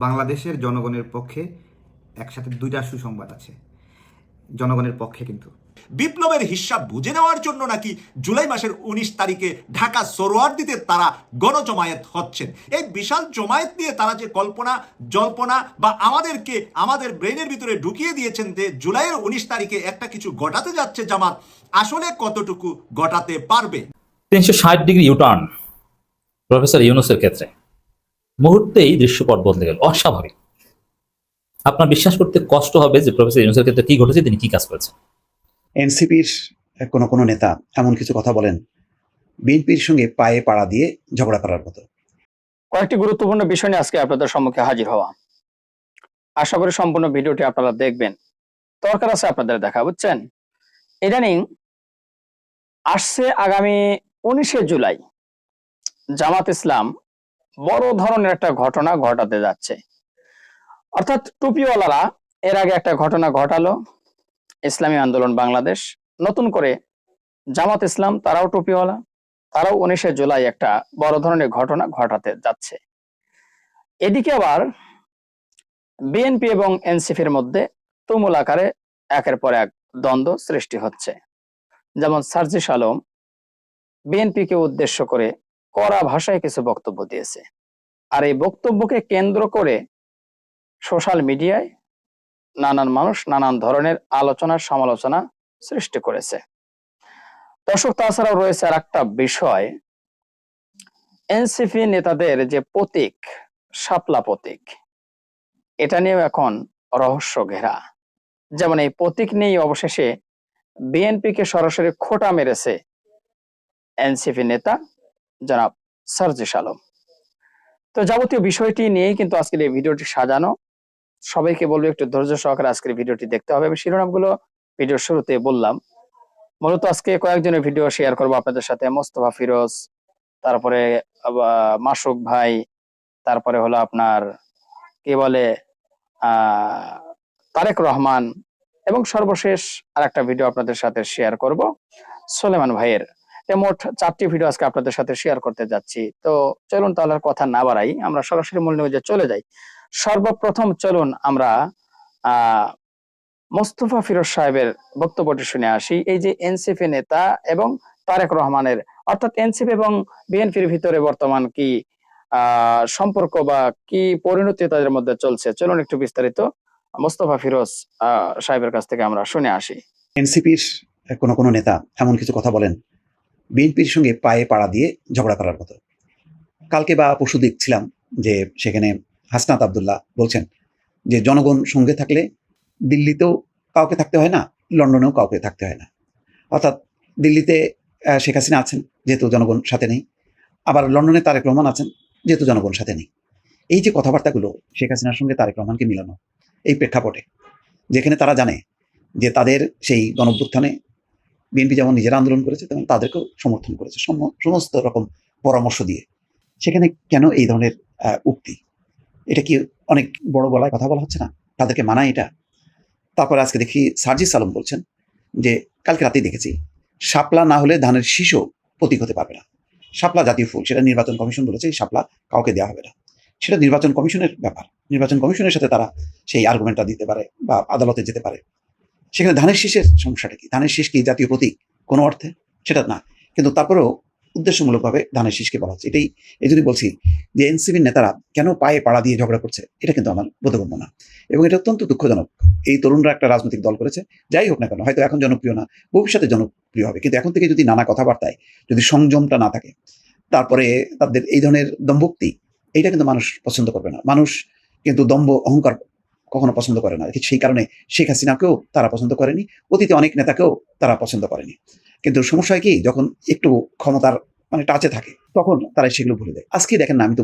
বাংলাদেশের জনগণের পক্ষে একসাথে দুইটা সুসংবাদ আছে। জনগণের পক্ষে কিন্তু। বিপ্লবের হিসাব বুঝে নেওয়ার জন্য নাকি জুলাই মাসের উনিশ তারিখে ঢাকা সরোয়ার্দিতে তারা গণজমায়েত হচ্ছেন। এই বিশাল জমায়েত নিয়ে তারা যে কল্পনা জল্পনা বা আমাদেরকে আমাদের ব্রেনের ভিতরে ঢুকিয়ে দিয়েছেন যে জুলাইয়ের উনিশ তারিখে একটা কিছু ঘটাতে যাচ্ছে জামাত আসলে কতটুকু ঘটাতে পারবে? তিনশো ষাট ডিগ্রি ইউটার্ন প্রফেসর ইউনুসের ক্ষেত্রে। মুহূর্তেই দৃশ্যপট বদলে গেল অস্বাভাবিক। আপনার বিশ্বাস করতে কষ্ট হবে যে প্রফেসর ইউনুসের ক্ষেত্রে কি ঘটেছে তিনি কি কাজ করেছেন? এনসিপির কোনো কোনো নেতা এমন কিছু কথা বলেন বিএনপির সঙ্গে পায়ে পাড়া দিয়ে ঝগড়া করার মতো। কয়েকটি গুরুত্বপূর্ণ বিষয় নিয়ে আজকে আপনাদের সম্মুখে হাজির হওয়া। আশা করি সম্পূর্ণ ভিডিওটি আপনারা দেখবেন। দরকার আছে আপনাদের দেখা বুঝছেন? ইদানিং আসছে আগামী উনিশে জুলাই জামাত ইসলাম বড় ধরনের একটা ঘটনা ঘটাতে যাচ্ছে। অর্থাৎ টুপিওয়ালারা এর আগে একটা ঘটনা ঘটালো, ইসলামী আন্দোলন বাংলাদেশ। নতুন করে জামাত ইসলাম, তারাও টুপিওয়ালা, তারাও উনিশে জুলাই একটা বড় ধরনের ঘটনা ঘটাতে যাচ্ছে। এদিকে আবার বিএনপি এবং এনসিপির মধ্যে তুমুল আকারে একের পর এক দ্বন্দ্ব সৃষ্টি হচ্ছে। যেমন সার্জিস আলম বিএনপিকে উদ্দেশ্য করে কড়া ভাষায় কিছু বক্তব্য দিয়েছে। আর এই বক্তব্যকে কেন্দ্র করে সোশ্যাল মিডিয়ায় নানান মানুষ নানান ধরনের আলোচনা, সমালোচনা সৃষ্টি করেছে। দর্শক, তাছাড়াও রয়েছে আর একটা বিষয়। এনসিপি নেতাদের যে প্রতীক, শাপলা প্রতীক, এটা নিয়েও এখন রহস্য ঘেরা। যেমন এই প্রতীক নিয়েই অবশেষে বিএনপি কে সরাসরি খোটা মেরেছে এনসিপি নেতা। জনাব সার্জিস আলম। তো যাবতীয় বিষয়টি নিয়েই কিন্তু আজকের এই ভিডিওটি সাজানো। সবাইকে বলব একটু ধৈর্য সহকারে আজকের ভিডিওটি দেখতে হবে। আমি শিরোনামগুলো ভিডিওর শুরুতে বললাম। মূলত আজকে কয়েকজনের ভিডিও শেয়ার করব আপনাদের সাথে। মোস্তফা ফিরোজ, তারপরে মাসুক ভাই, তারপরে হলো আপনার, কি বলে তারেক রহমান এবং সর্বশেষ আর একটা ভিডিও আপনাদের সাথে শেয়ার করব। সোলেমান ভাইয়ের মোট চারটি ভিডিও আজকে আপনাদের সাথে শেয়ার করতে যাচ্ছি। তো চলুন তাহলে কথা না বাড়াই, আমরা সরাসরি মূল নিউজে চলে যাই। সর্বপ্রথম চলুন আমরা মোস্তফা ফিরোজ সাহেবের বক্তব্যটি শুনে আসি। এই যে এনসিপি নেতা এবং তারেক রহমানের, অর্থাৎ এনসিপি এবং বিএনপির ভিতরে বর্তমান কি সম্পর্ক বা কি পরিণতি তাদের মধ্যে চলছে? চলুন একটু বিস্তারিত মোস্তফা ফিরোজ সাহেবের কাছ থেকে আমরা শুনে আসি। এনসিপির কোনো কোনো নেতা এমন কিছু কথা বলেন বিএনপির সঙ্গে পায়ে পাড়া দিয়ে ঝগড়া করার মতো। কালকে বা পরশু দেখছিলাম যে সেখানে হাসনাত আবদুল্লাহ বলছেন যে জনগণ সঙ্গে থাকলে দিল্লিতেও কাউকে থাকতে হয় না, লন্ডনেও কাউকে থাকতে হয় না। অর্থাৎ দিল্লিতে শেখ হাসিনা আছেন যেহেতু জনগণ সাথে নেই, আবার লন্ডনে তারেক রহমান আছেন যেহেতু জনগণ সাথে নেই। এই যে কথাবার্তাগুলো শেখ হাসিনার সঙ্গে তারেক রহমানকে মিলানো এই প্রেক্ষাপটে, যেখানে তারা জানে যে তাদের সেই গণভ্যুত্থানে বিএনপি যেমন নিজেরা আন্দোলন করেছে, তেমন তাদেরকেও সমর্থন করেছে। সমস্ত রকম পরামর্শ দিয়ে। সেখানে কেন এই ধরনের উক্তি? এটা কি অনেক বড় গলায় কথা বলা হচ্ছে না? তাদেরকে মানায় এটা? তারপরে আজকে দেখি সার্জিস আলম বলছেন যে, কালকে রাতেই দেখেছি, শাপলা না হলে ধানের শীষও প্রতীক হতে পারবে না। শাপলা জাতীয় ফুল, সেটা নির্বাচন কমিশন বলেছে, এই শাপলা কাউকে দেওয়া হবে না। সেটা নির্বাচন কমিশনের ব্যাপার। নির্বাচন কমিশনের সাথে তারা সেই আর্গুমেন্টটা দিতে পারে বা আদালতে যেতে পারে। সেখানে ধানের শীষের সমস্যাটা কি? ধানের শীষ কি জাতীয় প্রতীক কোনো অর্থে? সেটা না। কিন্তু তারপরেও উদ্দেশ্যমূলকভাবে ধানের শীষকে বলা হচ্ছে। এটাই, এই জন্যই বলছি যে এনসিবির নেতারা কেন পায়ে পাড়া দিয়ে ঝগড়া করছে, এটা কিন্তু আমার বোধগম্য না। এবং এটা অত্যন্ত দুঃখজনক। এই তরুণরা একটা রাজনৈতিক দল করেছে, যাই হোক না কেন, হয়তো এখন জনপ্রিয় না, ভবিষ্যতে জনপ্রিয় হবে। কিন্তু এখন থেকে যদি নানা কথাবার্তায় যদি সংযমটা না থাকে, তারপরে তাদের এই ধরনের দম্ভক্তি, এইটা কিন্তু মানুষ পছন্দ করবে না। মানুষ কিন্তু দম্ভ, অহংকার কখনো পছন্দ করে না। সেই কারণে শেখ হাসিনাকেও তারা পছন্দ করেনি, অতীতে অনেক নেতাকেও তারা পছন্দ করেনি। কিন্তু সমস্যা হয় কি, যখন একটু ক্ষমতার মানে টাচে থাকে, তখন তারা সেগুলো ভুলে দেয় আজকে দেখেন না, আমি তো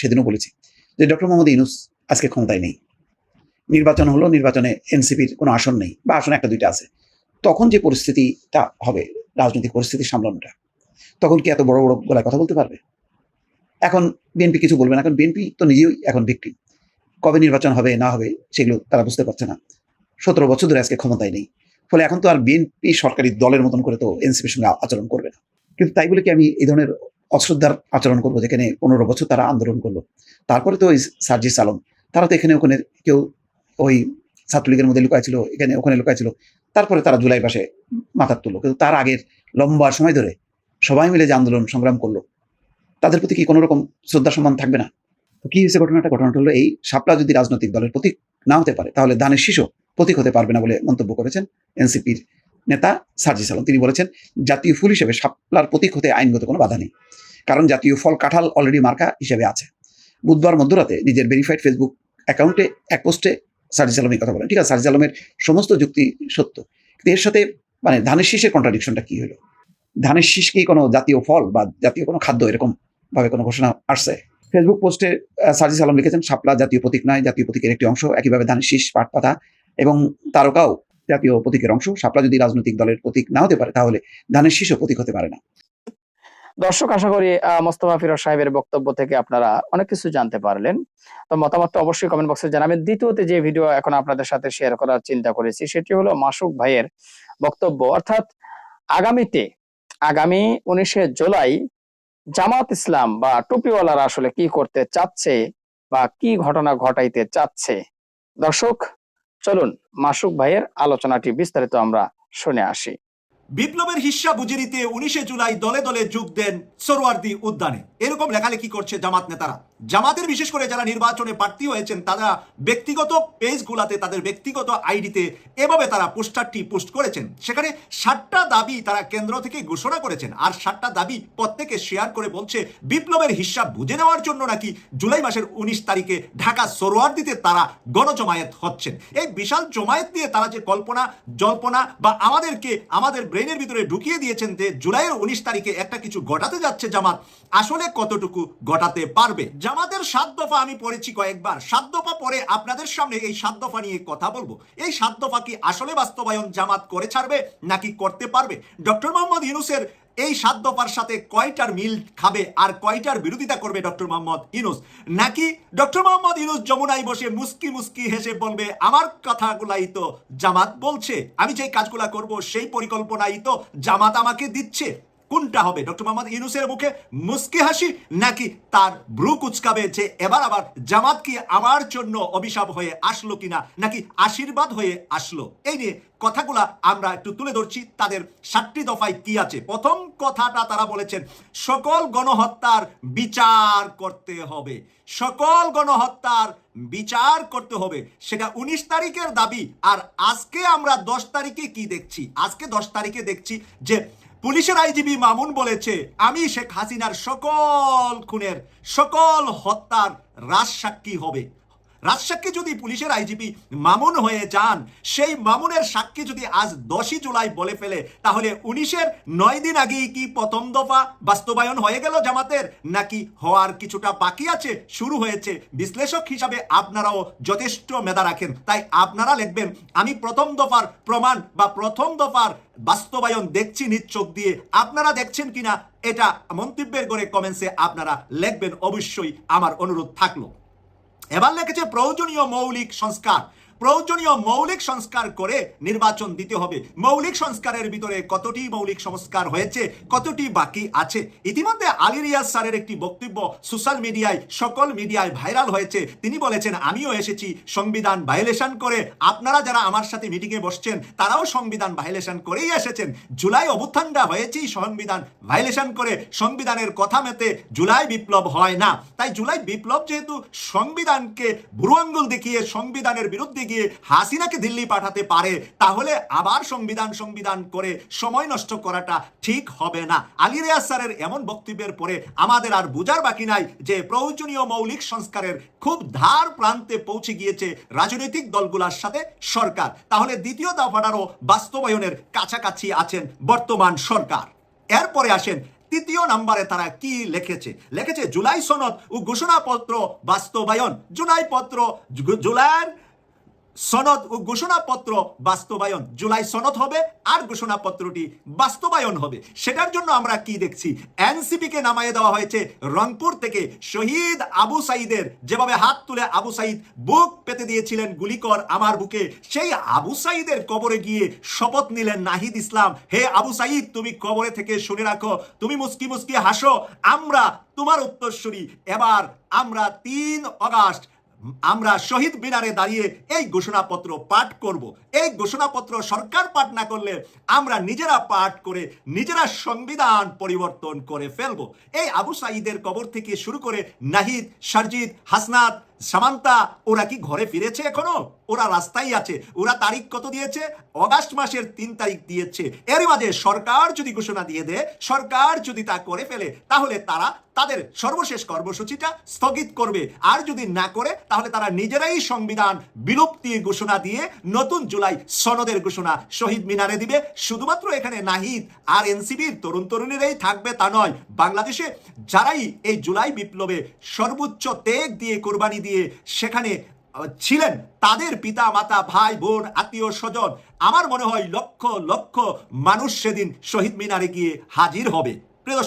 সেদিনও বলেছি যে ডক্টর মোহাম্মদ ইউনুস আজকে ক্ষমতায় নেই। নির্বাচন হলো, নির্বাচনে এনসিপির কোনো আসন নেই বা আসন একটা দুইটা আছে। তখন যে পরিস্থিতিটা হবে, রাজনৈতিক পরিস্থিতি সামলানোটা, তখন কি এত বড় বড় গলায় কথা বলতে পারবে? এখন বিএনপি কিছু বলবে না, কারণ বিএনপি তো নিজেই এখন ভিক্টিম কবে নির্বাচন হবে, না হবে, সেগুলো তারা বুঝতে পারছে না। সতেরো বছর ধরে আজকে ক্ষমতায় নেই। ফলে এখন তো আর বিএনপি সরকারি দলের মতন করে তো এনসিপির সঙ্গে আচরণ করবে না। কিন্তু তাই বলে কি আমি এই ধরনের অশ্রদ্ধার আচরণ করব যেখানে পনেরো বছর তারা আন্দোলন করল? তারপরে তো ওই সার্জিস আলম, তারা তো এখানে ওখানে কেউ ওই ছাত্রলীগের মধ্যে লুকায় ছিল, এখানে ওখানে লুকায় ছিল। তারপরে তারা জুলাই মাসে মাথা তুললো কিন্তু তার আগের লম্বা সময় ধরে সবাই মিলে যে আন্দোলন সংগ্রাম করল, তাদের প্রতি কি কোনো রকম শ্রদ্ধা সম্মান থাকবে না? কি হয়েছে ঘটনাটা? ঘটনাটা হলো এই শাপলা যদি রাজনৈতিক দলের প্রতীক না হতে পারে, তাহলে ধানের শিশু প্রতীক হতে পারবে না বলে মন্তব্য করেছেন এনসিপির নেতা সার্জিস আলম তিনি বলেছেন, জাতীয় ফুল হিসেবে শাপলার প্রতীক হতে আইনগত কোনো বাধা নেই, কারণ জাতীয় ফল কাঁঠাল অলরেডি মার্কা হিসেবে আছে। বুধবার মধ্যরাতে নিজের ভেরিফাইড ফেসবুক অ্যাকাউন্টে এক পোস্টে সার্জিস আলম এই কথা বলেন। ঠিক আছে সার্জিস আলমের সমস্ত যুক্তি সত্য। কিন্তু এর সাথে মানে ধানের শীষের কন্ট্রাডিকশনটা কি হলো? ধানের শীষ কি কোনো জাতীয় ফল বা জাতীয় কোনো খাদ্য এরকম ভাবে কোনো ঘোষণা আসছে? ফেসবুক পোস্টে সার্জিস আলম লিখেছেন, শাপলা জাতীয় প্রতীক নয়, জাতীয় প্রতীকের একটি অংশ, একইভাবে ধানের শীষ, পাট, পাতা এবং তারকাও জাতীয় প্রতীকের অংশ। শাপলা যদি রাজনৈতিক দলের প্রতীক না হতে পারে, তাহলে ধানের শীষও প্রতীক হতে পারে না। দর্শক, আশা করি মোস্তফা ফিরোজ সাহেবের বক্তব্য থেকে আপনারা অনেক কিছু জানতে পারলেন। তো মতামতটা অবশ্যই কমেন্ট বক্সে জানাবেন। দ্বিতীয়তে যে ভিডিও এখন আপনাদের সাথে শেয়ার করার চিন্তা করেছি, সেটি হলো মাসুক ভাইয়ের বক্তব্য। অর্থাৎ আগামীতে, আগামী উনিশে জুলাই জামাত ইসলাম বা টুপিওয়ালারা আসলে কি করতে চাচ্ছে বা কি ঘটনা ঘটাইতে চাচ্ছে? দর্শক, চলুন মাসুক ভাইয়ের আলোচনাটি বিস্তারিত আমরা শুনে আসি। বিপ্লবের হিসা বুঝে নিতে উনিশে জুলাই দলে দলে যোগ দেন সরোয়ার্দি উদ্যানে। এরকম লেখালেখি করছে জামাত নেতারা। জামাতের, বিশেষ করে যারা নির্বাচনে প্রার্থী হয়েছেন, তারা ব্যক্তিগত পেজগুলাতে, তাদের ব্যক্তিগত আইডিতে এভাবে তারা পোস্টারটি পোস্ট করেছেন। সেখানে ষাটটা দাবি তারা কেন্দ্র থেকে ঘোষণা করেছেন। আর ষাটটা দাবি প্রত্যেকে শেয়ার করে বলছে, বিপ্লবের হিসাব বুঝে নেওয়ার জন্য নাকি জুলাই মাসের উনিশ তারিখে ঢাকা সরোয়ার্দিতে তারা গণজমায়েত হচ্ছেন। এই বিশাল জমায়েত নিয়ে তারা যে কল্পনা, জল্পনা বা আমাদেরকে আমাদের ব্রেনের ভিতরে ঢুকিয়ে দিয়েছেন যে, জুলাইয়ের উনিশ তারিখে একটা কিছু ঘটাতে যাচ্ছে জামাত, আসলে কতটুকু ঘটাতে পারবে? জামাতের সাত দফা আমি পড়েছি কয়েকবার। সাত দফা পরে আপনাদের সামনে এই সাত দফা নিয়ে কথা বলব। এই সাত দফা কি আসলে বাস্তবায়ন জামাত করে ছাড়বে নাকি করতে পারবে? ডক্টর মোহাম্মদ ইউনুসের এই সাত দফার সাথে কয়টার মিল খাবে আর কয়টার বিরোধিতা করবে ডক্টর মোহাম্মদ ইউনুস? নাকি ডক্টর মোহাম্মদ ইউনুস যমুনায় বসে মুস্কি মুস্কি হেসে বলবে, আমার কথাগুলাই তো জামাত বলছে, আমি যে কাজগুলা করব সেই পরিকল্পনাই তো জামাত আমাকে দিচ্ছে কোনটা হবে? ডক্টর মোহাম্মদ ইউনুসের মুখে মুস্কি হাসি নাকি তার ব্রু কুচকাবে যে এবার আবার জামাত কি আমার জন্য অভিশাপ হয়ে আসলো কিনা, নাকি আশীর্বাদ হয়ে আসলো? এই নিয়ে কথাগুলা আমরা একটু তুলে ধরছি। তাদের সাতটি দফায় কি আছে? প্রথম কথাটা তারা বলেছেন, সকল গণহত্যার বিচার করতে হবে। সকল গণহত্যার বিচার করতে হবে। সেটা উনিশ তারিখের দাবি। আর আজকে আমরা দশ তারিখে কি দেখছি? আজকে দশ তারিখে দেখছি যে পুলিশের আইজিবি মামুন বলেছে আমি শেখ হাসিনার সকল খুনের সকল হত্যার রাজ সাক্ষী হবে। রাজসাক্ষী যদি পুলিশের আইজিপি মামুন হয়ে যান, সেই মামুনের সাক্ষী যদি আজ দশই জুলাই বলে ফেলে, তাহলে উনিশের নয় দিন আগেই কি প্রথম দফা বাস্তবায়ন হয়ে গেল জামাতের? নাকি হওয়ার কিছুটা বাকি আছে, শুরু হয়েছে? বিশ্লেষক হিসাবে আপনারাও যথেষ্ট মেধা রাখেন। তাই আপনারা লিখবেন, আমি প্রথম দফার প্রমাণ বা প্রথম দফার বাস্তবায়ন দেখছি চোখ দিয়ে। আপনারা দেখছেন কিনা, এটা মন্তব্যের করে কমেন্টসে আপনারা লিখবেন। অবশ্যই আমার অনুরোধ থাকল। এবার লেখেছে প্রয়োজনীয় মৌলিক সংস্কার। প্রয়োজনীয় মৌলিক সংস্কার করে নির্বাচন দিতে হবে। মৌলিক সংস্কারের ভিতরে কতটি মৌলিক সংস্কার হয়েছে, কতটি বাকি আছে? ইতিমধ্যে আলী রিয়াজ স্যারের একটি বক্তব্য সোশ্যাল মিডিয়ায়, সকল মিডিয়ায় ভাইরাল হয়েছে। তিনি বলেছেন, আমিও এসেছি সংবিধান ভায়োলেশন করে। আপনারা যারা আমার সাথে মিটিংয়ে বসছেন, তারাও সংবিধান ভায়োলেশন করেই এসেছেন। জুলাই অভ্যুত্থানটা হয়েছেই সংবিধান ভায়োলেশন করে। সংবিধানের কথা মেতে জুলাই বিপ্লব হয় না। তাই জুলাই বিপ্লব যেহেতু সংবিধানকে বুড়ো আঙ্গুল দেখিয়ে সংবিধানের বিরুদ্ধে গিয়ে হাসিনাকে দিল্লি পাঠাতে পারে, তাহলে আবার সংবিধান সংবিধান করে সময় নষ্ট করাটা ঠিক হবে না। আলী রেয়াজ স্যারের এমন বক্তব্যের পরে আমাদের আর বোঝার বাকি নাই যে প্রয়োজনীয় মৌলিক সংস্কারের খুব ধার প্রান্তে পৌঁছে গিয়েছে রাজনৈতিক দলগুলোর সাথে সরকার। তাহলে দ্বিতীয় দফাটারও বাস্তবায়নের কাছাকাছি আছেন বর্তমান সরকার। এরপরে আসেন তৃতীয় নাম্বারে তারা কি লিখেছে? লিখেছে, জুলাই সনদ ও ঘোষণাপত্র বাস্তবায়ন। জুলাই পত্র জুলাইয়ের সনদ ও ঘোষণাপত্র বাস্তবায়ন। জুলাই সনদ হবে আর ঘোষণাপত্রটি বাস্তবায়ন হবে। সেটার জন্য আমরা কি দেখছি? এনসিপি কে নামায় দেওয়া হয়েছে রংপুর থেকে শহীদ আবু সাইদের। যেভাবে হাত তুলে আবু সাইদ বুক পেতে দিয়েছিলেন গুলিকর আমার বুকে, সেই আবু সাইদের কবরে গিয়ে শপথ নিলেন নাহিদ ইসলাম। হে আবু সাইদ, তুমি কবরে থেকে শুনে রাখো। তুমি মুস্কি মুস্কি হাসো। আমরা তোমার উত্তরসূরি। এবার আমরা তিন অগাস্ট আমরা শহীদ মিনারে দাঁড়িয়ে এই ঘোষণাপত্র পাঠ করব। এই ঘোষণাপত্র সরকার পাঠ না করলে আমরা নিজেরা পাঠ করে নিজেরা সংবিধান পরিবর্তন করে ফেলব। এই আবু সাঈদের কবর থেকে শুরু করে নাহিদ, সারজিদ, হাসনাত সামান্তা, ওরা কি ঘরে ফিরেছে এখনও? ওরা রাস্তায় আছে। ওরা তারিখ কত দিয়েছে? অগাস্ট মাসের তিন তারিখ দিয়েছে। এর মাঝে সরকার যদি ঘোষণা দিয়ে দেয়, সরকার যদি তা করে ফেলে, তাহলে তারা তাদের সর্বশেষ কর্মসূচিটা স্থগিত করবে। আর যদি না করে, তাহলে তারা নিজেরাই সংবিধান বিলুপ্তির ঘোষণা দিয়ে নতুন জুলাই সনদের ঘোষণা শহীদ মিনারে দিবে। শুধুমাত্র এখানে নাহিদ আর এনসিবির তরুণ তরুণীরাই থাকবে তা নয়। বাংলাদেশে যারাই এই জুলাই বিপ্লবে সর্বোচ্চ তেগ দিয়ে কোরবানি দিয়ে সেখানে ছিলেন তাদের পিতা, মাতা, ভাই, বোন, আত্মীয়, স্বজন। আমার মনে হয় লক্ষ লক্ষ মানুষ সেদিন শহীদ মিনারে গিয়ে হাজির হবে। প্রিয়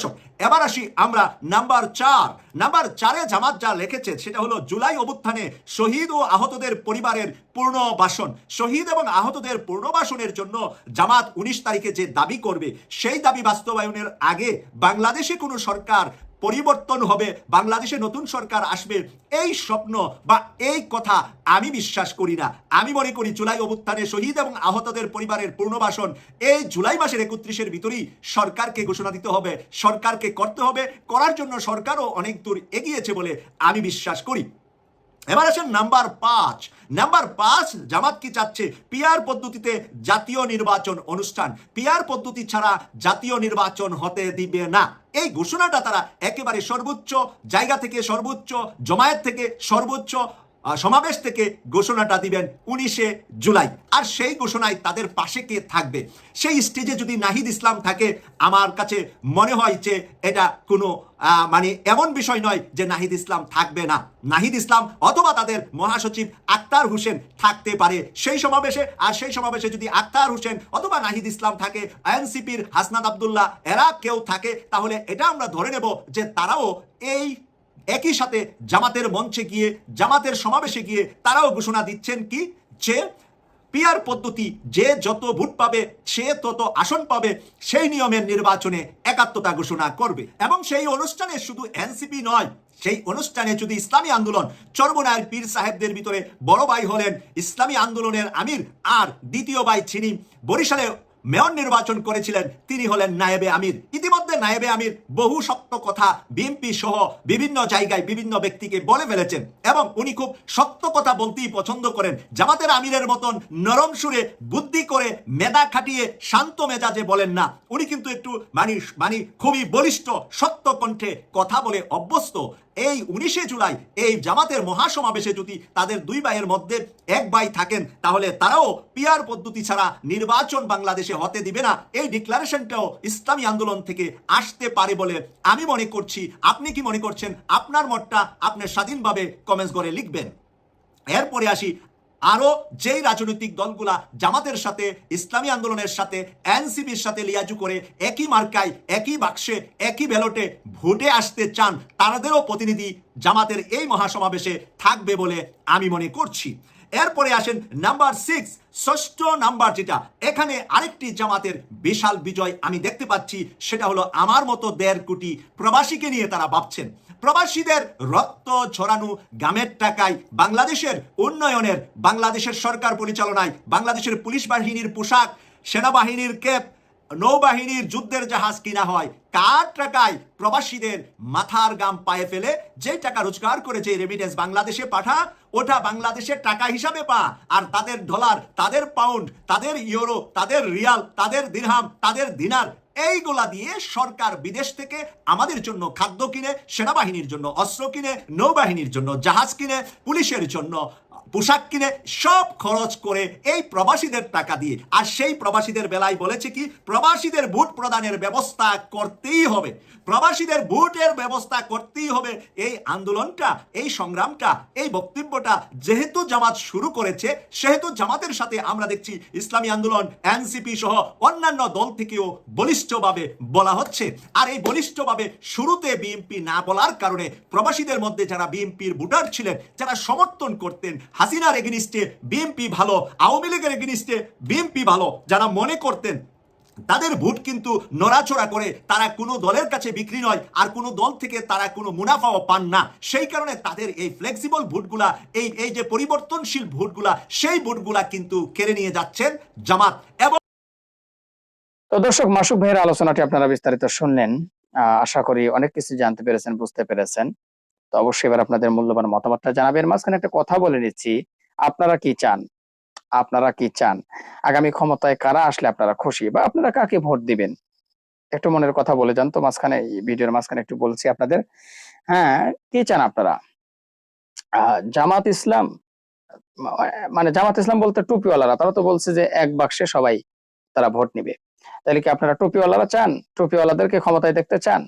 এবার আসি আমরা নাম্বার চার। নাম্বার চারে জামাত যা লিখেছে, সেটা হলো জুলাই অভ্যুত্থানে শহীদ ও আহতদের পরিবারের পুনর্বাসন শহীদ এবং আহতদের পুনর্বাসনের জন্য জামাত উনিশ তারিখে যে দাবি করবে, সেই দাবি বাস্তবায়নের আগে বাংলাদেশে কোনো সরকার পরিবর্তন হবে, বাংলাদেশে নতুন সরকার আসবে, এই স্বপ্ন বা এই কথা আমি বিশ্বাস করি না। আমি মনে করি জুলাই অভ্যুত্থানে শহীদ এবং আহতদের পরিবারের পুনর্বাসন, এই জুলাই মাসের একত্রিশের ভিতরেই সরকারকে ঘোষণা দিতে হবে, সরকারকে করতে হবে, করার জন্য সরকারও অনেক দূর এগিয়েছে বলে আমি বিশ্বাস করি। এবার আসেন নাম্বার পাঁচ। নাম্বার পাঁচ, জামাত কি চাচ্ছে? পিয়ার পদ্ধতিতে জাতীয় নির্বাচন অনুষ্ঠান। পিয়ার পদ্ধতি ছাড়া জাতীয় নির্বাচন হতে দিবে না। এই ঘোষণাটা তারা একেবারে সর্বোচ্চ জায়গা থেকে সর্বোচ্চ জমায়েত থেকে সর্বোচ্চ সমাবেশ থেকে ঘোষণাটা দিবেন উনিশে জুলাই। আর সেই ঘোষণায় তাদের পাশে কে থাকবে? সেই স্টেজে যদি নাহিদ ইসলাম থাকে, আমার কাছে মনে হয় যে এটা কোনো মানে এমন বিষয় নয় যে নাহিদ ইসলাম থাকবে না। নাহিদ ইসলাম অথবা তাদের মহাসচিব আক্তার হোসেন থাকতে পারে সেই সমাবেশে। আর সেই সমাবেশে যদি আক্তার হোসেন অথবা নাহিদ ইসলাম থাকে, এনসিপির হাসনাদ আবদুল্লাহ এরা কেউ থাকে, তাহলে এটা আমরা ধরে নেব যে তারাও এই একই সাথে জামাতের মঞ্চে গিয়ে, জামাতের সমাবেশে গিয়ে তারাও ঘোষণা দিচ্ছেন কি যে পিয়ার পদ্ধতি, যে যত ভোট পাবে, সে তত আসন পাবে, সেই নিয়মের নির্বাচনে একাত্মতা ঘোষণা করবে। এবং সেই অনুষ্ঠানে শুধু এনসিপি নয়, সেই অনুষ্ঠানে যদি ইসলামী আন্দোলন, চর্মনায়ের পীর সাহেবদের ভিতরে বড় ভাই হলেন ইসলামী আন্দোলনের আমির আর দ্বিতীয় ভাই ছিনি, বরিশালে মেয়র নির্বাচন করেছিলেন, তিনি হলেন নায়েবে আমির। ইতিমধ্যে নায়েবে আমির বহু শক্ত কথা বিএনপি সহ বিভিন্ন জায়গায় বিভিন্ন ব্যক্তিকে বলে ফেলেছেন এবং উনি খুব শক্ত কথা বলতেই পছন্দ করেন। জামাতের আমিরের মতন নরম সুরে বুদ্ধি করে মেধা খাটিয়ে শান্ত মেজাজে বলেন না। উনি কিন্তু একটু মানে মানে খুবই বলিষ্ঠ সত্য কণ্ঠে কথা বলে অভ্যস্ত। এই উনিশে জুলাই এই জামাতের মহাসমাবেশে যদি তাদের দুই ভাইয়ের মধ্যে এক ভাই থাকেন, তাহলে তারাও পিয়ার পদ্ধতি ছাড়া নির্বাচন বাংলাদেশে হতে দিবে না। এই ডিক্লারেশনটাও ইসলামী আন্দোলন থেকে আসতে পারে বলে আমি মনে করছি। আপনি কি মনে করছেন? আপনার মতটা আপনি স্বাধীনভাবে কমেন্টস করে লিখবেন। এরপরে আসি আরও যেই রাজনৈতিক দলগুলা জামাতের সাথে, ইসলামী আন্দোলনের সাথে এনসিবির সাথে লিয়াজু করে একই মার্কায়, একই বাক্সে, একই ব্যালটে ভোটে আসতে চান তাদেরও প্রতিনিধি জামাতের এই মহাসমাবেশে থাকবে বলে আমি মনে করছি। এরপরে আসেন নাম্বার সিক্স, ষষ্ঠ নাম্বার যেটা। এখানে আরেকটি জামাতের বিশাল বিজয় আমি দেখতে পাচ্ছি, সেটা হলো আমার মতো দেড় কোটি প্রবাসীকে নিয়ে তারা ভাবছেন। প্রবাসীদের রক্ত ছড়ানো গামের টাকায় বাংলাদেশের উন্নয়নের, বাংলাদেশের সরকার পরিচালনায়, বাংলাদেশের পুলিশ বাহিনীর পোশাক, সেনাবাহিনীর ক্যাপ, নৌবাহিনীর যুদ্ধের জাহাজ কিনা হয়, কার টাকায় প্রবাসীদের মাথার গাম পায়ে ফেলে যে টাকা রোজগার করেছে রেমিটেন্স বাংলাদেশে পাঠা, ওটা বাংলাদেশের টাকা হিসাবে পা। আর তাদের ডলার তাদের পাউন্ড তাদের ইউরো তাদের রিয়াল তাদের দিরহাম তাদের দিনার এইগুলা দিয়ে সরকার বিদেশ থেকে আমাদের জন্য খাদ্য কিনে, সেনাবাহিনীর জন্য অস্ত্র কিনে, নৌবাহিনীর জন্য জাহাজ কিনে, পুলিশের জন্য পোশাক কিনে সব খরচ করে এই প্রবাসীদের টাকা দিয়ে। আর সেই প্রবাসীদের বেলায় বলেছে কি, প্রবাসীদের ভোট প্রদানের ব্যবস্থা করতেই হবে। প্রবাসীদের ভোটের ব্যবস্থা করতেই হবে। এই আন্দোলনটা, এই সংগ্রামটা, এই বক্তব্যটা যেহেতু জামাত শুরু করেছে, সেহেতু জামাতের সাথে আমরা দেখছি ইসলামী আন্দোলন, এনসিপি সহ অন্যান্য দল থেকেও বলিষ্ঠভাবে বলা হচ্ছে। আর এই বলিষ্ঠভাবে শুরুতে বিএনপি না বলার কারণে প্রবাসীদের মধ্যে যারা বিএনপির ভোটার ছিলেন, যারা সমর্থন করতেন হাসিনার এগেনিস্টে বিএনপি ভালো, আওয়ামী লীগের এগেনিস্টে বিএনপি ভালো, যারা মনে করতেন তাদের ভোট কিন্তু নড়াচড়া করে তারা কোনো দলের কাছে বিক্রি নয় আর কোনো দল থেকে তারা কোনো মুনাফাও পান না। সেই কারণে তাদের এই ফ্লেক্সিবল ভোটগুলা, এই এই যে পরিবর্তনশীল ভোটগুলা, সেই ভোটগুলা কিন্তু কেড়ে নিয়ে যাচ্ছেন জামাত। এবং তো দর্শক, মাসুক ভাইয়ের আলোচনাটি আপনারা বিস্তারিত শুনলেন। আশা করি অনেক কিছু জানতে পেরেছেন, বুঝতে পেরেছেন। তো অবশ্যই এবার আপনাদের মূল্যবান মতামতটা জানাবেন মাঝখানে একটা কথা বলে নিচ্ছি। আপনারা কি চান? আপনারা কি চান? আগামী ক্ষমতায় কারা আসলে আপনারা খুশি বা আপনারা কাকে ভোট দিবেন? একটু মনের কথা বলে যান তো, মাঝখানে ভিডিওর মাঝখানে একটু বলছি আপনাদের। হ্যাঁ কি চান আপনারা? জামাত ইসলাম মানে জামাত ইসলাম বলতে টুপিওয়ালারা, তারা তো বলছে যে এক বাক্সে সবাই তারা ভোট নিবে। তাহলে কি আপনারা টুপিওয়ালারা চান? টুপিওয়ালাদেরকে ক্ষমতায় দেখতে চান?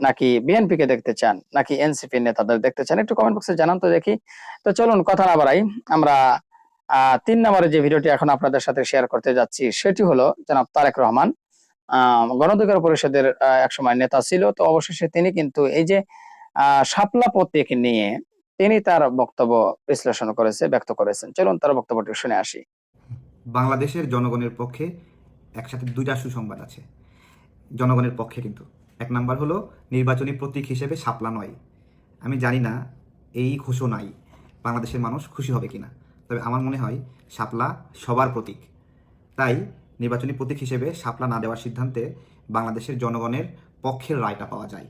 নাকি বিএনপি কে দেখতে চান নাকি এনসিপি নেতাদের দেখতে চান একটু কমেন্ট বক্সে জানান তো দেখি। তো চলুন কথা না বাড়াই আমরা তিন নম্বরে যে ভিডিওটি এখন আপনাদের সাথে শেয়ার করতে যাচ্ছি সেটি হলো জনাব তারেক রহমান। আহ, গণঅধিকার পরিষদের একসময় নেতা ছিল তো অবশেষে তিনি কিন্তু এই যে শাপলা প্রতীক নিয়ে তিনি তার বক্তব্য বিশ্লেষণ করেছে ব্যক্ত করেছেন। চলুন তার বক্তব্যটি শুনে আসি। বাংলাদেশের জনগণের পক্ষে একসাথে দুইটা সুসংবাদ আছে। জনগণের পক্ষে কিন্তু। এক নাম্বার হলো নির্বাচনী প্রতীক হিসেবে শাপলা নয়। আমি জানি না এই ঘোষণায় বাংলাদেশের মানুষ খুশি হবে কিনা, তবে আমার মনে হয় শাপলা সবার প্রতীক। তাই নির্বাচনী প্রতীক হিসেবে শাপলা না দেওয়ার সিদ্ধান্তে বাংলাদেশের জনগণের পক্ষের রায়টা পাওয়া যায়।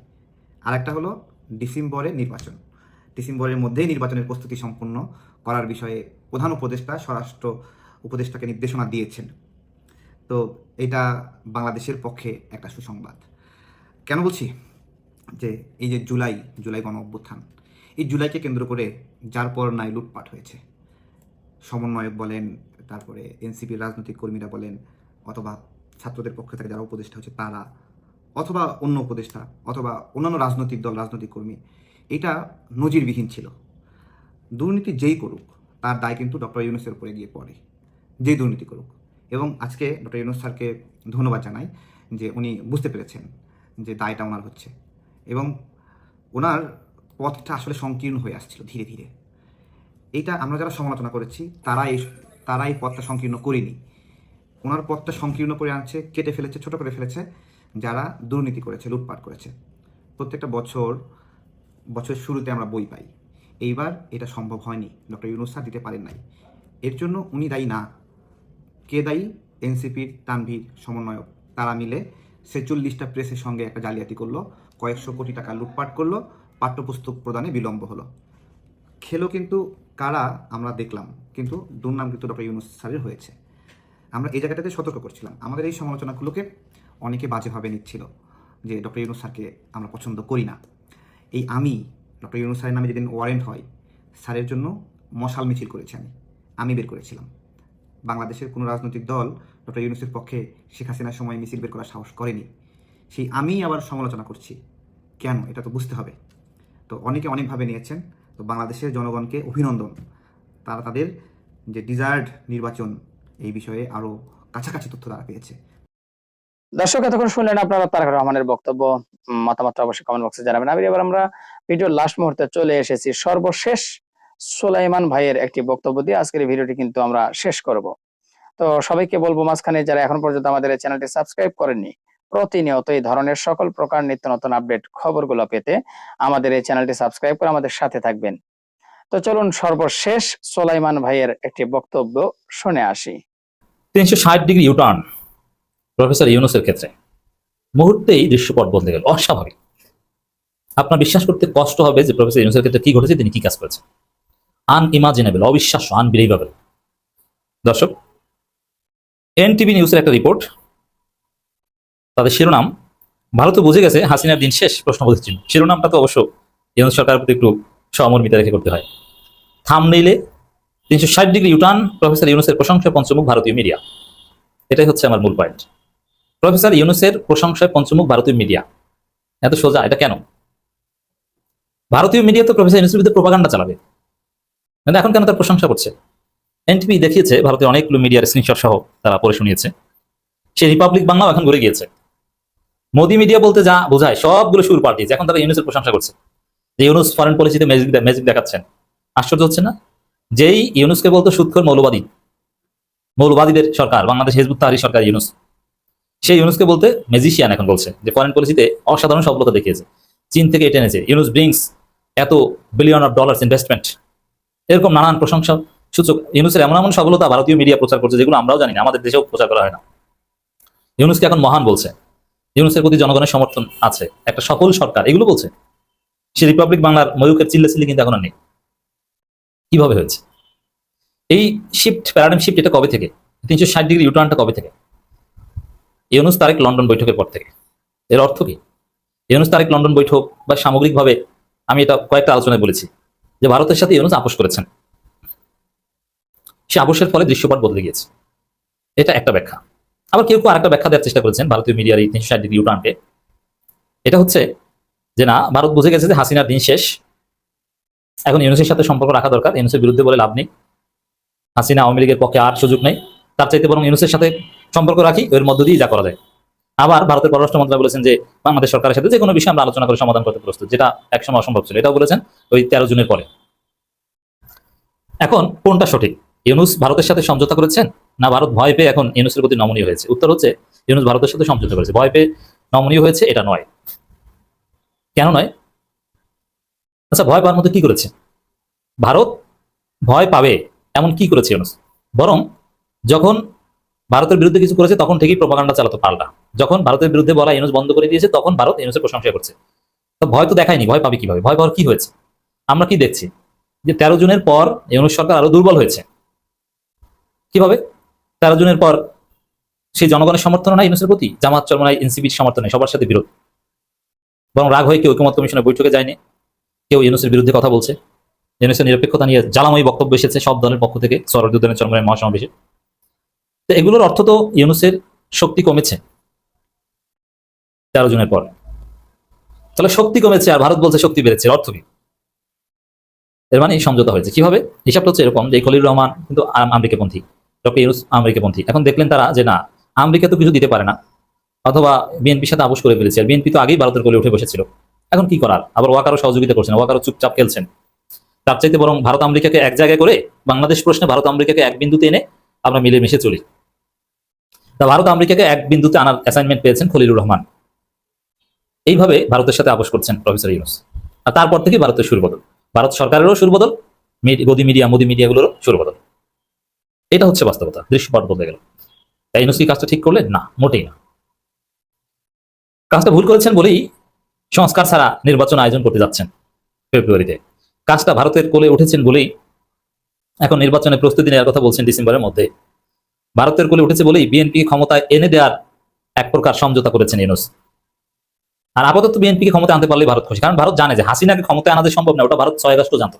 আর একটা হলো ডিসেম্বরের নির্বাচন। ডিসেম্বরের মধ্যেই নির্বাচনের প্রস্তুতি সম্পন্ন করার বিষয়ে প্রধান উপদেষ্টা, স্বরাষ্ট্র উপদেষ্টাকে নির্দেশনা দিয়েছেন। তো এটা বাংলাদেশের পক্ষে একটা সুসংবাদ। কেন বলছি? যে এই যে জুলাই জুলাই গণ অভ্যুত্থান, এই জুলাইকে কেন্দ্র করে যার পর নাই লুটপাট হয়েছে। সমন্বয়ক বলেন, তারপরে এনসিপির রাজনৈতিক কর্মীরা বলেন, অথবা ছাত্রদের পক্ষ থেকে যারা উপদেষ্টা হচ্ছে তারা, অথবা অন্য উপদেষ্টা, অথবা অন্যান্য রাজনৈতিক দল, রাজনৈতিক কর্মী, এটা নজিরবিহীন ছিল। দুর্নীতি যেই করুক, তার দায় কিন্তু ডক্টর ইউনুসের উপরে গিয়ে পড়ে, যেই দুর্নীতি করুক। এবং আজকে ডক্টর ইউনুস স্যারকে ধন্যবাদ জানাই যে উনি বুঝতে পেরেছেন যে দায়টা ওনার হচ্ছে। এবং ওনার পথটা আসলে সংকীর্ণ হয়ে আসছিল ধীরে ধীরে। এইটা আমরা যারা সমালোচনা করেছি, তারা এই তারা এই পথটা সংকীর্ণ করিনি। ওনার পথটা সংকীর্ণ করে আনছে, কেটে ফেলেছে, ছোট করে ফেলেছে, যারা দুর্নীতি করেছে, লুটপাট করেছে। প্রত্যেকটা বছর, বছরের শুরুতে আমরা বই পাই। এইবার এটা সম্ভব হয়নি, ডক্টর ইউনুস স্যার দিতে পারেন নাই। এর জন্য উনি দায়ী না। কে দায়ী? এনসিপির তানভীর সমন্বয়ক। তারা মিলে ছেচল্লিশটা প্রেসের সঙ্গে একটা জালিয়াতি করল, কয়েকশো কোটি টাকা লুটপাট করল, পাঠ্যপুস্তক প্রদানে বিলম্ব হলো। খেলো কিন্তু কারা আমরা দেখলাম, কিন্তু দুর্নাম কিন্তু ডক্টর ইউনুস স্যারের হয়েছে। আমরা এই জায়গাটাতে সতর্ক করছিলাম। আমাদের এই সমালোচনাগুলোকে অনেকে বাজেভাবে নিচ্ছিল যে ডক্টর ইউনুস স্যারকে আমরা পছন্দ করি না। এই আমি, ডক্টর ইউনুস স্যারের নামে যেদিন ওয়ারেন্ট হয়, স্যারের জন্য মশাল মিছিল করেছি আমি। আমি বের করেছিলাম। বাংলাদেশের কোনো রাজনৈতিক দল ডক্টর ইউনুসের পক্ষে শেখ হাসিনার সময় মিছিল বের করার সাহস করেনি। সেই আমি আবার সমালোচনা করছি। কেন? এটা তো বুঝতে হবে। তো অনেকে অনেকভাবে নিয়েছেন। তো বাংলাদেশের জনগণকে অভিনন্দন। তারা তাদের যে ডিজায়ার্ড নির্বাচন এই বিষয়ে আরও কাছাকাছি তথ্য তারা পেয়েছে। দর্শক এতক্ষণ শুনলেন আপনারা তারেক রহমানের বক্তব্য। উম, মতামতটা অবশ্যই কমেন্ট বক্সে জানাবেন। আমি এবার আমরা ভিডিওর লাস্ট মুহূর্তে চলে এসেছি। সর্বশেষ সোলাইমান ভাইয়ের একটি বক্তব্য দিয়ে আজকের ভিডিওটি কিন্তু আমরা শেষ করব। তো সবাইকে বলব মাঝখানে যারা এখন পর্যন্ত আমাদের চ্যানেলটি সাবস্ক্রাইব করেননি, প্রতিনিয়ত এই ধরনের সকল প্রকার নিত্য নতুন আপডেট খবরগুলো পেতে আমাদের এই চ্যানেলটি সাবস্ক্রাইব করে আমাদের সাথে থাকবেন। তো চলুন সর্বশেষ সোলাইমান ভাইয়ের একটি বক্তব্য শুনে আসি। তিনশো ষাট ডিগ্রি ইউটার্ন প্রফেসর ইউনুসের ক্ষেত্রে। মুহূর্তেই দৃশ্যপট বদলে গেল, অস্বাভাবিক। আপনার বিশ্বাস করতে কষ্ট হবে যে প্রফেসর ইউনুসের ক্ষেত্রে কি ঘটেছে, তিনি কি কাজ করেছেন। আনইমাজিনেবল অবিশ্বাস্য আনবিলিভেবল দর্শক এনটিভি নিউজের একটা রিপোর্ট। তাদের শিরোনাম ভারত বুঝে গেছে, হাসিনার দিন শেষ, প্রশ্ন বলছেন শিরোনামটা তো অবশ্য ইউনুস সরকারের প্রতি একটু সহমর্মিতা রেখে করতে হয়। থামনেইলে তিনশো ষাট ডিগ্রি ইউটার্ন প্রফেসর ইউনুসের প্রশংসায় পঞ্চমুখ ভারতীয় মিডিয়া। এটাই হচ্ছে আমার মূল পয়েন্ট প্রফেসর ইউনুসের প্রশংসায় পঞ্চমুখ ভারতীয় মিডিয়া। এত সোজা, এটা কেন? ভারতীয় মিডিয়া তো প্রফেসর ইউনুসের বিরুদ্ধে প্রপাগান্ডা চালাবে। কিন্তু এখন কেন তার প্রশংসা করছে? এনটিভি দেখিয়েছে ভারতের অনেকগুলো মিডিয়ার স্ক্রিনশট সহ তারা পড়ে শুনিয়েছে। সে রিপাবলিক বাংলাও এখন ঘুরে গিয়েছে। মোদি মিডিয়া বলতে যা বোঝায়, সবগুলো সুর পাল্টিয়েছে এখন তারা ইউনুসের প্রশংসা করছে। যে ইউনুস ফরেন পলিসিতে ম্যাজিক ম্যাজিক দেখাচ্ছেন। আশ্চর্য হচ্ছে না? যেই ইউনুসকে বলতো সুৎখর মৌলবাদী, মৌলবাদীদের সরকার, বাংলাদেশ হেজবুত তাহারি সরকার ইউনুস। সেই ইউনুসকে বলতে ম্যাজিশিয়ান এখন বলছে, যে ফরেন পলিসিতে অসাধারণ সফলতা দেখিয়েছে। চীন থেকে এটা এনেছে। ইউনুস ব্রিংস এত বিলিয়ন অফ ডলার্স ইনভেস্টমেন্ট এরকম নানান প্রশংসা সূচক ইউনুসের এমন এমন সফলতা ভারতীয় মিডিয়া প্রচার করছে যেগুলো আমরাও জানি না, আমাদের দেশেও প্রচার করা হয় না। ইউনুসকে এখন মহান বলছে। ইউনুসের প্রতি জনগণের সমর্থন আছে। একটা সফল সরকার, এগুলো বলছে। সে রিপাবলিক বাংলার ময়ূকের চিল্লাচিল্লি কিন্তু এখন নেই। কীভাবে হয়েছে? এই শিফট প্যারাডাইম শিফট এটা কবে থেকে? তিনশো ষাট ডিগ্রি ইউটার্নটা কবে থেকে? ইউনুস তারেক লন্ডন বৈঠকের পর থেকে। এর অর্থ কি? ইউনুস তারেক লন্ডন বৈঠক বা সামগ্রিকভাবে আমি এটা কয়েকটা আলোচনায় বলেছি যে ভারতের সাথে ইউনুস আপোষ করেছেন। সে আপোষের ফলে দৃশ্যপট বদলে গিয়েছে। এটা একটা ব্যাখ্যা। আবার কেউ কেউ আরেকটা ব্যাখ্যা দেওয়ার চেষ্টা করেছেন ভারতীয় মিডিয়ার এই তিনশো ষাট ডিগ্রি ইউটার্নকে এটা হচ্ছে যে না, ভারত বুঝে গেছে যে হাসিনার দিন শেষ। এখন ইউনুসের সাথে সম্পর্ক রাখা দরকার। ইউনুসের বিরুদ্ধে বলে লাভ নেই। হাসিনা আওয়ামী লীগের পক্ষে আর সুযোগ নেই। তার চাইতে বরং ইউনুসের সাথে সম্পর্ক রাখি, এর মধ্য দিয়ে যা করা যায়। আবার ভারতের পররাষ্ট্র মন্ত্রণালয় বলেছেন যে বাংলাদেশ সরকারের সাথে যে কোনো বিষয়ে আমরা আলোচনা করে সমাধান করতে প্রস্তুত, যেটা একসময় অসম্ভব ছিল। এটাও বলেছেন ওই তেরো জুনের পরে। এখন কোনটা সঠিক? ইউনুস ভারতের সাথে সমঝোতা করেছেন? না, ভারত ভয় পেয়ে এখন ইউনুসের প্রতি নমনীয় হয়েছে? উত্তর হচ্ছে, ইউনুস ভারতের সাথে সমঝোতা করেছে। ভয় পেয়ে নমনীয় হয়েছে, এটা নয়। কেন নয়? আচ্ছা ভয় পাওয়ার মধ্যে কি করেছে? ভারত ভয় পাবে, এমন কি করেছে ইউনুস? বরং যখন ভারতের বিরুদ্ধে কিছু করেছে, তখন ঠিকই প্রপাগান্ডা চালাতো পাল্টা। যখন ভারতের বিরুদ্ধে বলা ইউনুস বন্ধ করে দিয়েছে, তখন ভারত ইউনুসের প্রশংসা করছে। তো ভয় তো দেখায়নি, ভয় পাবে কীভাবে? ভয় পাওয়ার কি হয়েছে? আমরা কি দেখছি? যে তেরো জুনের পর ইউনুস সরকার আরও দুর্বল হয়েছে। কীভাবে? তেরো জুনের পর সেই জনগণের সমর্থন নাই ইউনুসের প্রতি, জামাত চরমনাই, এনসিপির সমর্থন নেই, সবার সাথে বিরোধ। বরং রাগ হয়ে কেউ ঐক্যমত কমিশনের বৈঠকে যায়নি, কেউ ইউনুসের বিরুদ্ধে কথা বলছে। ইউনুসের নিরপেক্ষতা নিয়ে জ্বালাময়ী বক্তব্য এসেছে সব দলের পক্ষ থেকে সরদুদ্দিনের চরমনাই মহাসমাবেশে। তো এগুলোর অর্থ তো ইউনুসের শক্তি কমেছে তেরো জনের পর। তাহলে শক্তি কমেছে আর ভারত বলছে শক্তি বেড়েছে অর্থ কি? এর মানে এই সমঝোতা হয়েছে। কীভাবে? হিসাবটা হচ্ছে এরকম যে খলিল রহমান কিন্তু আম- আমেরিকাপন্থী। ডক্টর ইউনুস আমেরিকাপন্থী এখন দেখলেন তারা যে না, আমেরিকা তো কিছু দিতে পারে না, অথবা বিএনপির সাথে আপোষ করে ফেলেছে, আর বিএনপি তো আগেই ভারতের কোলে উঠে বসেছিল। এখন কি করার? আবার ওয়াকারও সহযোগিতা করছেন, ওয়াকারও চুপচাপ খেলছেন। তার চাইতে বরং ভারত আমেরিকাকে এক জায়গায় করে বাংলাদেশ প্রশ্নে ভারত আমেরিকাকে এক বিন্দুতে এনে আমরা মিলে মিশে চলি। তা ভারত আমেরিকাকে এক বিন্দুতে আনার অ্যাসাইনমেন্ট পেয়েছেন খলিলুর রহমান। এইভাবে ভারতের সাথে আপোষ করছেন প্রফেসর ইউনুস। আর তারপর থেকে ভারতের সুরবদল। ভারত সরকারেরও সুরবদল গদি মিডিয়া মোদি মিডিয়াগুলোরও সুরবদল। এটা হচ্ছে বাস্তবতা, দৃশ্যপট বলতে গেল। তাই ইউনুস কি কাজটা ঠিক করলেন? না, মোটেই না। কাজটা ভুল করেছেন বলেই সংস্কার ছাড়া নির্বাচন আয়োজন করতে যাচ্ছেন ফেব্রুয়ারিতে। কাজটা ভারতের কোলে উঠেছেন বলেই এখন নির্বাচনে প্রস্তুতি নেওয়ার কথা বলছেন ডিসেম্বরের মধ্যে। ভারতের কোলে উঠেছে বলেই বিএনপি ক্ষমতায় এনে দেওয়ার এক প্রকার সমঝোতা করেছেন ইউনুস। আর আপাতত বিএনপিকে ক্ষমতা আনতে পারলে ভারত খুশি, কারণ ভারত জানে যে হাসিনাকে ক্ষমতায় আনাতে সম্ভব না, ওটা ভারত ছয় আগস্ট জানতো।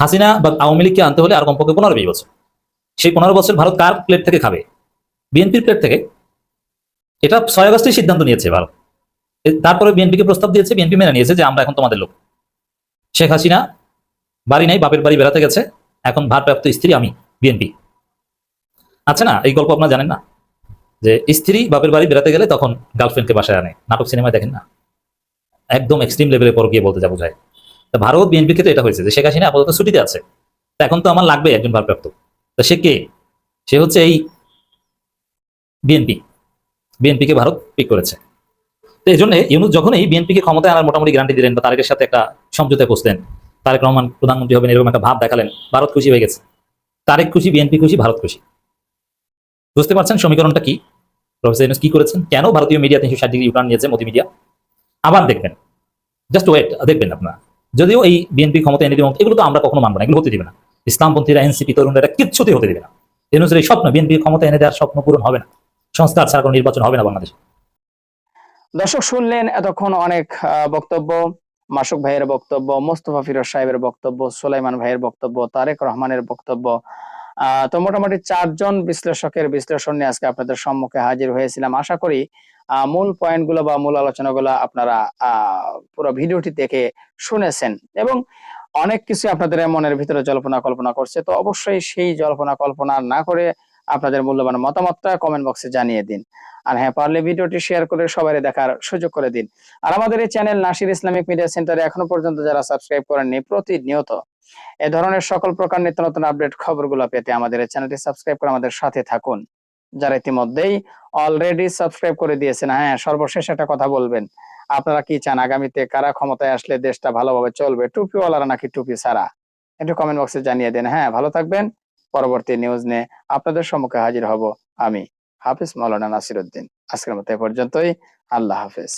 হাসিনা বা আওয়ামী লীগকে আনতে হলে আর কমপক্ষে পনেরো বিশ বছর। সেই পনেরো বছর ভারত কার প্লেট থেকে খাবে? বিএনপির প্লেট থেকে। এটা ছয় আগস্টেই সিদ্ধান্ত নিয়েছে ভারত। তারপরে বিএনপিকে প্রস্তাব দিয়েছে, বিএনপি মেনে নিয়েছে যে আমরা এখন তোমাদের লোক। শেখ হাসিনা, বাড়ি নাই, বাপের বাড়ি বেড়াতে গেছে। এখন ভারপ্রাপ্ত স্ত্রী আমি, বিএনপি। আচ্ছা না, এই গল্প আপনারা জানেন না? যে স্ত্রী, বাপের বাড়ি বেড়াতে গেলে তখন গার্লফ্রেন্ডকে বাসায় আনে। নাটক সিনেমায় দেখেন না? একদম এক্সট্রিম লেভেলে পর গিয়ে বলতে যা বোঝায়। ভারত বিএনপির ক্ষেত্রে এটা হয়েছে যে শেখ হাসিনা আপাতত ছুটিতে আছে। তা এখন তো আমার লাগবে একজন ভারপ্রাপ্ত। তা সে কে? সে হচ্ছে এই বিএনপি বিএনপিকে ভারত পিক করেছে। তো এই জন্য ইউনুস যখনই বিএনপিকে ক্ষমতায় আনার মোটামুটি গ্যারান্টি দিলেন বা তারেকের সাথে একটা সমঝোতায় বসলেন, তারেক রহমান প্রধানমন্ত্রী হবেন এরকম একটা ভাব দেখালেন, ভারত খুশি হয়ে গেছে। তারেক খুশি বিএনপি খুশি, ভারত খুশি। বুঝতে পারছেন সমীকরণটা কি? প্রফেসর ইউনুস কি করেছেন? কেন ভারতীয় মিডিয়া তিনশো ষাট ডিগ্রি ইউটার্ন নিয়েছে মোদি মিডিয়া আবার দেখবেন। জাস্ট ওয়েট দেখবেন আপনারা। যদিও এই বিএনপি ক্ষমতা এনে দিবে, এগুলো তো আমরা কখনো মানবো না, এগুলো হতে দিবে না। ইসলামপন্থীরা এনসিপি তরুণরা কিচ্ছুতেই হতে দিবে না। ইউনুসের এই স্বপ্ন বিএনপি ক্ষমতা এনে দেওয়ার স্বপ্ন পূরণ হবে না। সংস্কার ছাড়া কোনো নির্বাচন হবে না বাংলাদেশ। দর্শক, শুনলেন এতক্ষণ অনেক বক্তব্য, মাসুক ভাইয়ের বক্তব্য, মোস্তফা ফিরোজ সাহেবের বক্তব্য, সুলাইমান ভাইয়ের বক্তব্য, তারেক রহমানের বক্তব্য তো মোটামুটি চারজন বিশ্লেষকের বিশ্লেষণ নিয়ে আজকে আপনাদের সম্মুখে হাজির হয়েছিলাম। আশা করি মূল পয়েন্টগুলো বা মূল আলোচনাগুলো আপনারা পুরো ভিডিওটি দেখে শুনেছেন। এবং অনেক কিছু আপনাদের মনের ভিতরে জল্পনা কল্পনা করছে। তো অবশ্যই সেই জল্পনা কল্পনা না করে আপনাদের মূল্যবান মতামতটা কমেন্ট বক্সে জানিয়ে দিন। আর হ্যাঁ পারলে ভিডিওটি শেয়ার করে সবাই দেখার সুযোগ করে দিন। আর আমাদের এই চ্যানেল নাসির ইসলামিক মিডিয়া সেন্টারে এখনও পর্যন্ত যারা সাবস্ক্রাইব করেননি, প্রতিনিয়ত এ ধরনের সকল প্রকার নিত্য নতুন আপডেট খবরগুলো পেতে আমাদের চ্যানেলটি সাবস্ক্রাইব করে আমাদের সাথে থাকুন। যারা ইতিমধ্যেই অলরেডি সাবস্ক্রাইব করে দিয়েছেন হ্যাঁ সর্বশেষ একটা কথা বলবেন। আপনারা কি চান আগামীতে কারা ক্ষমতায় আসলে দেশটা ভালোভাবে চলবে টুপিওয়ালারা নাকি টুপি ছাড়া? একটু কমেন্ট বক্সে জানিয়ে দেন। হ্যাঁ ভালো থাকবেন। পরবর্তী নিউজ নিয়ে আপনাদের সম্মুখে হাজির হব আমি, হাফিজ মৌলানা নাসির উদ্দিন আজকের মতো এ পর্যন্তই। আল্লাহ হাফিজ।